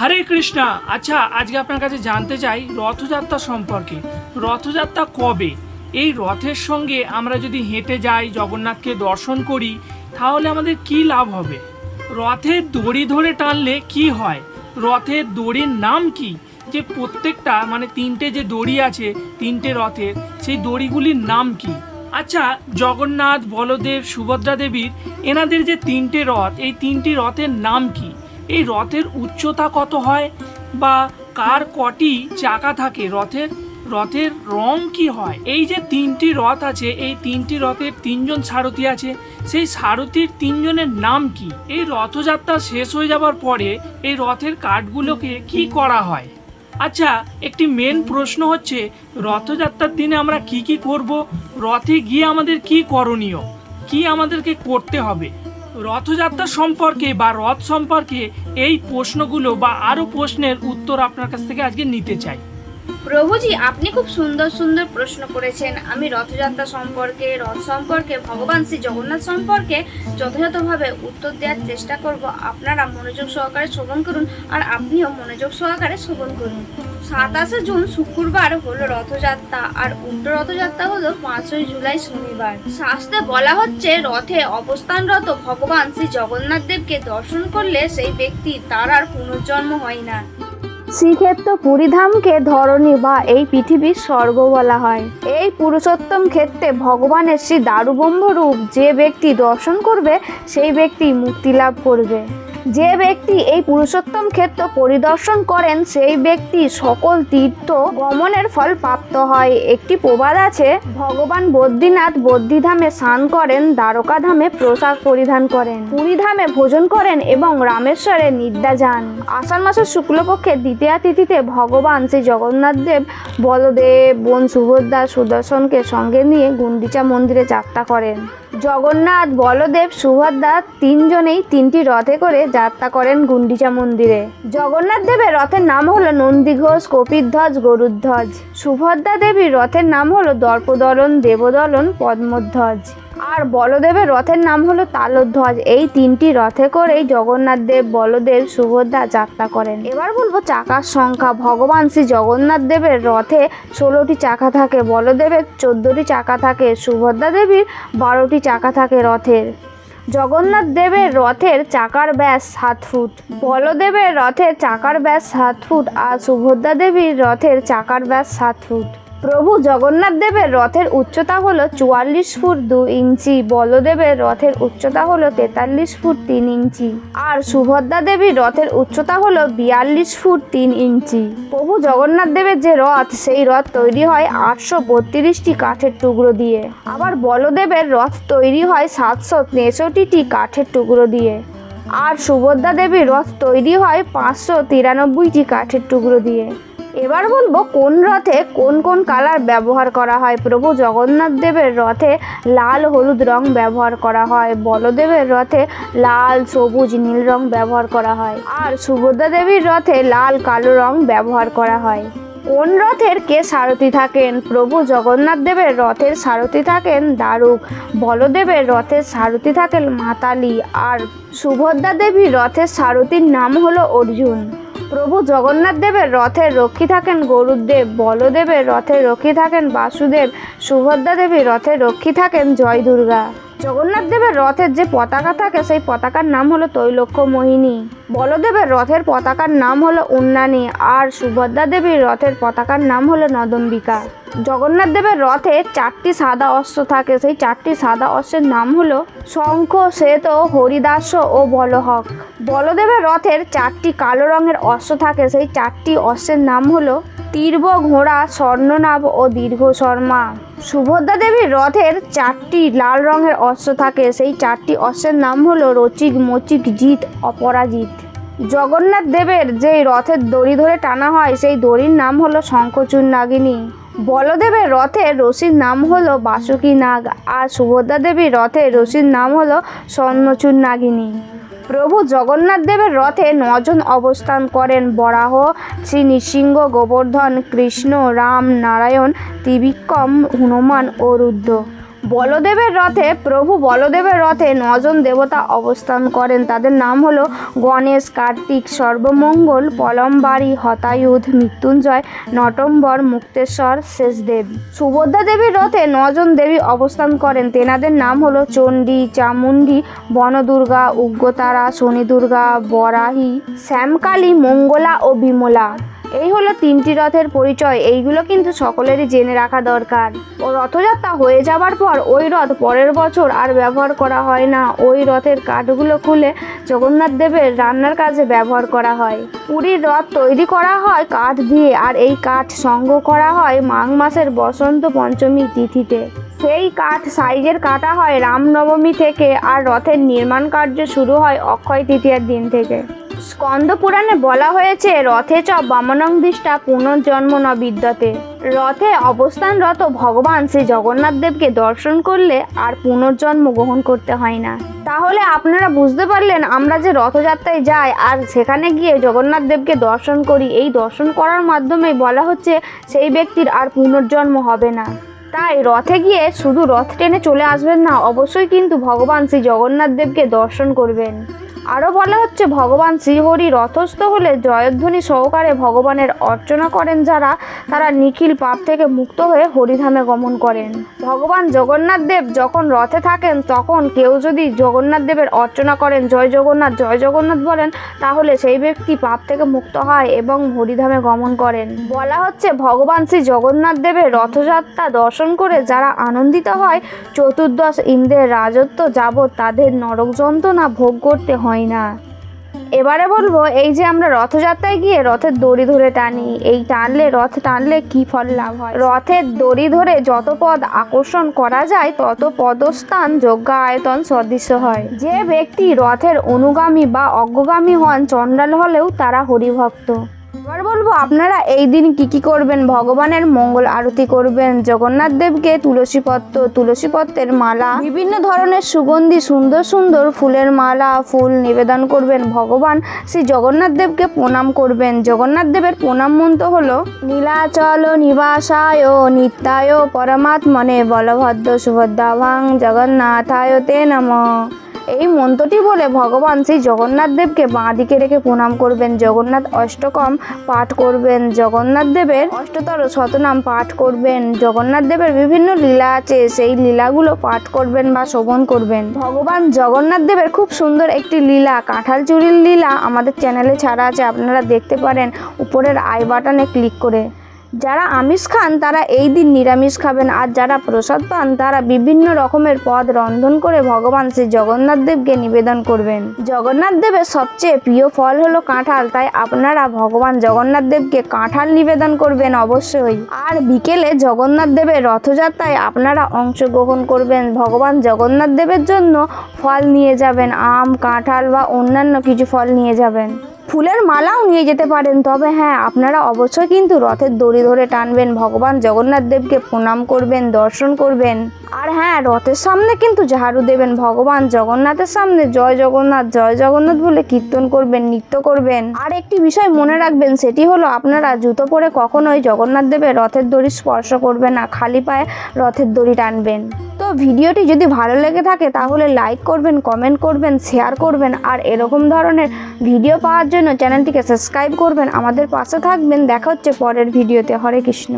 হরে কৃষ্ণা। আচ্ছা আজকে আপনার কাছে জানতে চাই রথযাত্রা সম্পর্কে। রথযাত্রা কবে? এই রথের সঙ্গে আমরা যদি হেঁটে যাই, জগন্নাথকে দর্শন করি, তাহলে আমাদের কি লাভ হবে? রথের দড়ি ধরে টানলে কি হয়? রথের দড়ির নাম কি? যে প্রত্যেকটা মানে তিনটে যে দড়ি আছে, তিনটে রথের, সেই দড়িগুলির নাম কি? আচ্ছা জগন্নাথ, বলদেব, সুভদ্রা দেবীর, এনাদের যে তিনটে রথ, এই তিনটি রথের নাম কি? এই রথের উচ্চতা কত হয়? বা কার কটি চাকা থাকে? রথের রথের রং কি হয়? এই যে তিনটি রথ আছে, এই তিনটি রথের তিনজন সারথি আছে, সেই সারথির তিনজনের নাম কি? এই রথযাত্রা শেষ হয়ে যাবার পরে এই রথের কাঠগুলোকে কি করা হয়? আচ্ছা একটি মেন প্রশ্ন হচ্ছে, রথযাত্রার দিনে আমরা কি কি করব? রথে গিয়ে আমাদের কি করণীয়? কি আমাদেরকে করতে হবে? রথযাত্রা সম্পর্কে বা রথ সম্পর্কে এই প্রশ্নগুলো বা আরও প্রশ্নের উত্তর আপনার কাছ থেকে আজকে নিতে চাই। প্রভুজি, আপনি খুব সুন্দর সুন্দর প্রশ্ন করেছেন। আমি রথযাত্রা সম্পর্কে, রথ সম্পর্কে, ভগবান শ্রী জগন্নাথ সম্পর্কে যথাযথভাবে উত্তর দেওয়ার চেষ্টা করব। আপনারা মনোযোগ সহকারে শ্রবণ করুন আর আপনিও মনোযোগ সহকারে শ্রবণ করুন। সাতাশে জুন শুক্রবার হলো রথযাত্রা আর উল্টো রথযাত্রা হলো পাঁচই জুলাই শনিবার। শাস্ত্রে বলা হচ্ছে, রথে অবস্থানরত ভগবান শ্রী জগন্নাথ দেবকে দর্শন করলে সেই ব্যক্তি তার আর পুনর্জন্ম হয় না। শ্রীক্ষেত্র পুরীধামকে ধরণী বা এই পৃথিবীর স্বর্গ বলা হয়। এই পুরুষোত্তম ক্ষেত্রে ভগবানের শ্রী দারুবম্ভ রূপ যে ব্যক্তি দর্শন করবে, সেই ব্যক্তি মুক্তি লাভ করবে। যে ব্যক্তি এই পুরুষোত্তম ক্ষেত্র পরিদর্শন করেন, সেই ব্যক্তি সকল তীর্থ গমনের ফল প্রাপ্ত হয়। একটি প্রবাদ আছে, ভগবান বদ্রীনাথ বদ্রীধামে স্নান করেন দ্বারকাধামে পোশাক পরিধান করেন। পুরীধামে ভোজন করেন এবং রামেশ্বরে নিদ্রা যান। আষাঢ় মাসের শুক্লপক্ষের দ্বিতীয়া তিথিতে ভগবান শ্রী জগন্নাথ দেব বলদেব, বোন সুভদ্রা সুদর্শনকে সঙ্গে নিয়ে গুন্ডিচা মন্দিরে যাত্রা করেন। জগন্নাথ, বলদেব, সুভদ্রা তিনজনেই তিনটি রথে করে যাত্রা করেন গুন্ডিচা মন্দিরে। জগন্নাথ দেবের রথের নাম হলো নন্দীঘোষ, কপিধ্বজ, গরুধ্বজ। সুভদ্রা দেবীর রথের নাম হলো দর্পদলন দেবদলন পদ্মধ্বজ। আর বলদেবের রথের নাম হলো তালধ্বজ। এই তিনটি রথে করেই জগন্নাথ দেব, বলদেব, সুভদ্রা যাত্রা করেন। এবার বলব চাকার সংখ্যা। ভগবান শ্রী জগন্নাথ দেবের রথে ষোলোটি চাকা থাকে, বলদেবের চোদ্দোটি চাকা থাকে, সুভদ্রা দেবীর বারোটি চাকা থাকে রথের। জগন্নাথ দেবের রথের চাকার ব্যাস সাত ফুট। বলদেবের রথের চাকার ব্যাস সাত ফুট আর সুভদ্রা দেবীর রথের চাকার ব্যাস সাত ফুট। প্রভু জগন্নাথ দেবের রথের উচ্চতা হলো চুয়াল্লিশ ফুট দু ইঞ্চি, বলদেবের রথের উচ্চতা হলো তেতাল্লিশ ফুট তিন ইঞ্চি আর সুভদ্রা দেবীর রথের উচ্চতা হলো বিয়াল্লিশ ফুট তিন ইঞ্চি। প্রভু জগন্নাথ দেবের যে রথ, সেই রথ তৈরি হয় আটশো বত্রিশটি কাঠের টুকরো দিয়ে। আবার বলদেবের রথ তৈরি হয় সাতশো তেষট্টিটি কাঠের টুকরো দিয়ে। আর সুভদ্রা দেবীর রথ তৈরি হয় পাঁচশো তিরানব্বইটি কাঠের টুকরো দিয়ে। এবার বলব কোন রথে কোন কোন কালার ব্যবহার করা হয়? প্রভু জগন্নাথ দেবের রথে লাল হলুদ রং ব্যবহার করা হয়, বলদেবের রথে লাল, সবুজ, নীল রং ব্যবহার করা হয়, আর সুভদ্রা দেবীর রথে লাল, কালো রং ব্যবহার করা হয়। কোন রথের কে সারথি থাকেন? প্রভু জগন্নাথ দেবের রথের সারথি থাকেন দারুক, বলদেবের রথের সারথি থাকেন মাতালি, আর সুভদ্রা দেবীর রথের সারথির নাম হলো অর্জুন। প্রভু জগন্নাথ দেবের রথের রক্ষী থাকেন গরুদেব, বলদেবের রথের রক্ষী থাকেন বাসুদেব, সুভদ্রা দেবীর রথের রক্ষী থাকেন জয় দুর্গা। জগন্নাথ দেবের রথের যে পতাকা থাকে, সেই পতাকার নাম হলো তৈলক্ষ মোহিনী। বলদেবের রথের পতাকার নাম হলো উন্নানী, আর সুভদ্রা দেবীর রথের পতাকার নাম হলো নদম্বিকা। জগন্নাথ দেবের রথে চারটি সাদা অশ্ব থাকে। সেই চারটি সাদা অশ্বের নাম হলো শঙ্খ, শ্বেত, হরিদাস ও বলহক। বলদেবের রথের চারটি কালো রঙের অশ্ব থাকে। সেই চারটি অশ্বের নাম হলো তীর্ব, ঘোড়া, স্বর্ণনাভ ও দীর্ঘ শর্মা। সুভদ্রা দেবীর রথের চারটি লাল রঙের অশ্ব থাকে। সেই চারটি অশ্বের নাম হলো রচিক, মচিক জিত অপরাজিত জগন্নাথ দেবের যেই রথের দড়ি ধরে টানা হয়, সেই দড়ির নাম হলো শঙ্খচূড় নাগিনী বলদেবের রথের রশির নাম হলো বাসুকী নাগ আর সুভদ্রা দেবীর রথের রশির নাম হলো স্বর্ণচুর নাগিনী। প্রভু জগন্নাথ দেবের রথে নজন অবস্থান করেন বরাহ, শ্রী নৃসিংহ, গোবর্ধন, কৃষ্ণ, রাম, নারায়ণ, ত্রিবিক্রম, হনুমান ও রুদ্র। বলদেবের রথে, প্রভু বলদেবের রথে নজন দেবতা অবস্থান করেন। তাদের নাম হলো গণেশ, কার্তিক, সর্বমঙ্গল, পলমবাড়ি, হতায়ুধ, মৃত্যুঞ্জয়, নটম্বর, মুক্তেশ্বর, শেষদেব। সুভদ্রা দেবীর রথে নজন দেবী অবস্থান করেন। তেনাদের নাম হলো চণ্ডী, চামুণ্ডী, বনদুর্গা, উগ্রতারা শনি দুর্গা বরাহী, শ্যামকালী, মঙ্গলা ও বিমলা। এই হলো তিনটি রথের পরিচয়। এইগুলো কিন্তু সকলেরই জেনে রাখা দরকার। ও রথযাত্রা হয়ে যাবার পর ওই রথ পরের বছর আর ব্যবহার করা হয় না। ওই রথের কাঠগুলো খুলে জগন্নাথ দেবের রান্নার কাজে ব্যবহার করা হয়। পুরীর রথ তৈরি করা হয় কাঠ দিয়ে আর এই কাঠ সংগ্রহ করা হয় মাঘ মাসের বসন্ত পঞ্চমী তিথিতে। সেই কাঠ সাইজের কাটা হয় রামনবমী থেকে আর রথের নির্মাণ কার্য শুরু হয় অক্ষয় তৃতীয়ার দিন থেকে। স্কন্দ পুরাণে বলা হয়েছে, রথে চ বামনং দৃষ্টা পুনর্জন্ম ন বিদ্যতে। রথে অবস্থানরত ভগবান শ্রী জগন্নাথ দেবকে দর্শন করলে আর পুনর্জন্ম গ্রহণ করতে হয় না। তাহলে আপনারা বুঝতে পারলেন আমরা যে রথযাত্রায় যাই আর সেখানে গিয়ে জগন্নাথ দেবকে দর্শন করি, এই দর্শন করার মাধ্যমেই বলা হচ্ছে সেই ব্যক্তির আর পুনর্জন্ম হবে না। তাই রথে গিয়ে শুধু রথ টেনে চলে আসবেন না, অবশ্যই কিন্তু ভগবান শ্রী জগন্নাথ দেবকে দর্শন করবেন। আরও বলা হচ্ছে, ভগবান শ্রীহরি রথস্থ হলে জয়ধ্বনি সহকারে ভগবানের অর্চনা করেন যারা, তারা নিখিল পাপ থেকে মুক্ত হয়ে হরিধামে গমন করেন। ভগবান জগন্নাথ দেব যখন রথে থাকেন, তখন কেউ যদি জগন্নাথ দেবের অর্চনা করেন, জয় জগন্নাথ জয় জগন্নাথ বলেন, তাহলে সেই ব্যক্তি পাপ থেকে মুক্ত হয় এবং হরিধামে গমন করেন। বলা হচ্ছে, ভগবান শ্রী জগন্নাথ দেবের রথযাত্রা দর্শন করে যারা আনন্দিত হয়, চতুর্দশ ইন্দ্রের রাজত্ব যাবৎ তাদের নরক যন্ত্রণা ভোগ করতে হয় না। এবারে বলব, এই যে আমরা রথযাত্রায় গিয়ে রথের দড়ি ধরে টানি, এই টানলে, রথ টানলে কি ফল লাভ হয়? রথের দড়ি ধরে যত পদ আকর্ষণ করা যায়, তত পদস্থান যোগ্য আয়তন সদৃশ্য হয়। যে ব্যক্তি রথের অনুগামী বা অগ্রগামী হন, চণ্ডাল হলেও তারা হরিভক্ত। এবার বলব, আপনারা এই দিন কি কি করবেন? ভগবানের মঙ্গল আরতি করবেন, জগন্নাথ দেবকে তুলসী পত্র, তুলসী পত্রের মালা, বিভিন্ন ধরনের সুগন্ধি, সুন্দর সুন্দর ফুলের মালা, ফুল নিবেদন করবেন। ভগবান শ্রী জগন্নাথ দেবকে প্রণাম করবেন। জগন্নাথ দেবের প্রণাম মন্ত্র হলো, নীলাচল নিবাসায় নিত্যায় পরমাত্মনে বলভদ্র সুভদ্রা ভাং জগন্নাথায় তে নমঃ। এই মন্ত্রটি বলে ভগবান শ্রী জগন্নাথ দেবকে বাঁ দিকে রেখে প্রণাম করবেন। জগন্নাথ অষ্টকম পাঠ করবেন। জগন্নাথ দেবের অষ্টতর শতনাম পাঠ করবেন। জগন্নাথ দেবের বিভিন্ন লীলা আছে, সেই লীলাগুলো পাঠ করবেন বা শোভন করবেন। ভগবান জগন্নাথ দেবের খুব সুন্দর একটি লীলা কাঁঠাল চুরির লীলা আমাদের চ্যানেলে ছাড়া আছে, আপনারা দেখতে পারেন। উপরের আই বাটনে ক্লিক করে। যারা আমিষ খান, তারা এই দিন নিরামিষ খাবেন। আর যারা প্রসাদ পান, তারা বিভিন্ন রকমের পদ রন্ধন করে ভগবান শ্রী জগন্নাথ দেবকে নিবেদন করবেন। জগন্নাথ দেবের সবচেয়ে প্রিয় ফল হলো কাঁঠাল। তাই আপনারা ভগবান জগন্নাথ দেবকে কাঁঠাল নিবেদন করবেন অবশ্যই। আর বিকেলে জগন্নাথ দেবের রথযাত্রায় আপনারা অংশগ্রহণ করবেন। ভগবান জগন্নাথ দেবের জন্য ফল নিয়ে যাবেন, আম, কাঁঠাল বা অন্যান্য কিছু ফল নিয়ে যাবেন। ফুলের মালাও নিয়ে যেতে পারেন। তবে হ্যাঁ আপনারা অবশ্যই কিন্তু রথের দড়ি ধরে টানবেন, ভগবান জগন্নাথ দেবকে প্রণাম করবেন, দর্শন করবেন। আর হ্যাঁ রথের সামনে কিন্তু ঝাড়ু দেবেন, ভগবান জগন্নাথের সামনে জয় জগন্নাথ জয় জগন্নাথ বলে কীর্তন করবেন, নৃত্য করবেন। আর একটি বিষয় মনে রাখবেন, সেটি হলো আপনারা জুতো পরে কখনোই জগন্নাথ দেবের রথের দড়ি স্পর্শ করবেন না, খালি পায়ে রথের দড়ি টানবেন। তো ভিডিওটি যদি ভালো লেগে থাকে তাহলে লাইক করবেন কমেন্ট করবেন শেয়ার করবেন আর এরকম ধরনের ভিডিও পাওয়ার জন্য চ্যানেলটিকে সাবস্ক্রাইব করবেন। আমাদের পাশে থাকবেন। দেখা হচ্ছে পরের ভিডিওতে হরে কৃষ্ণ।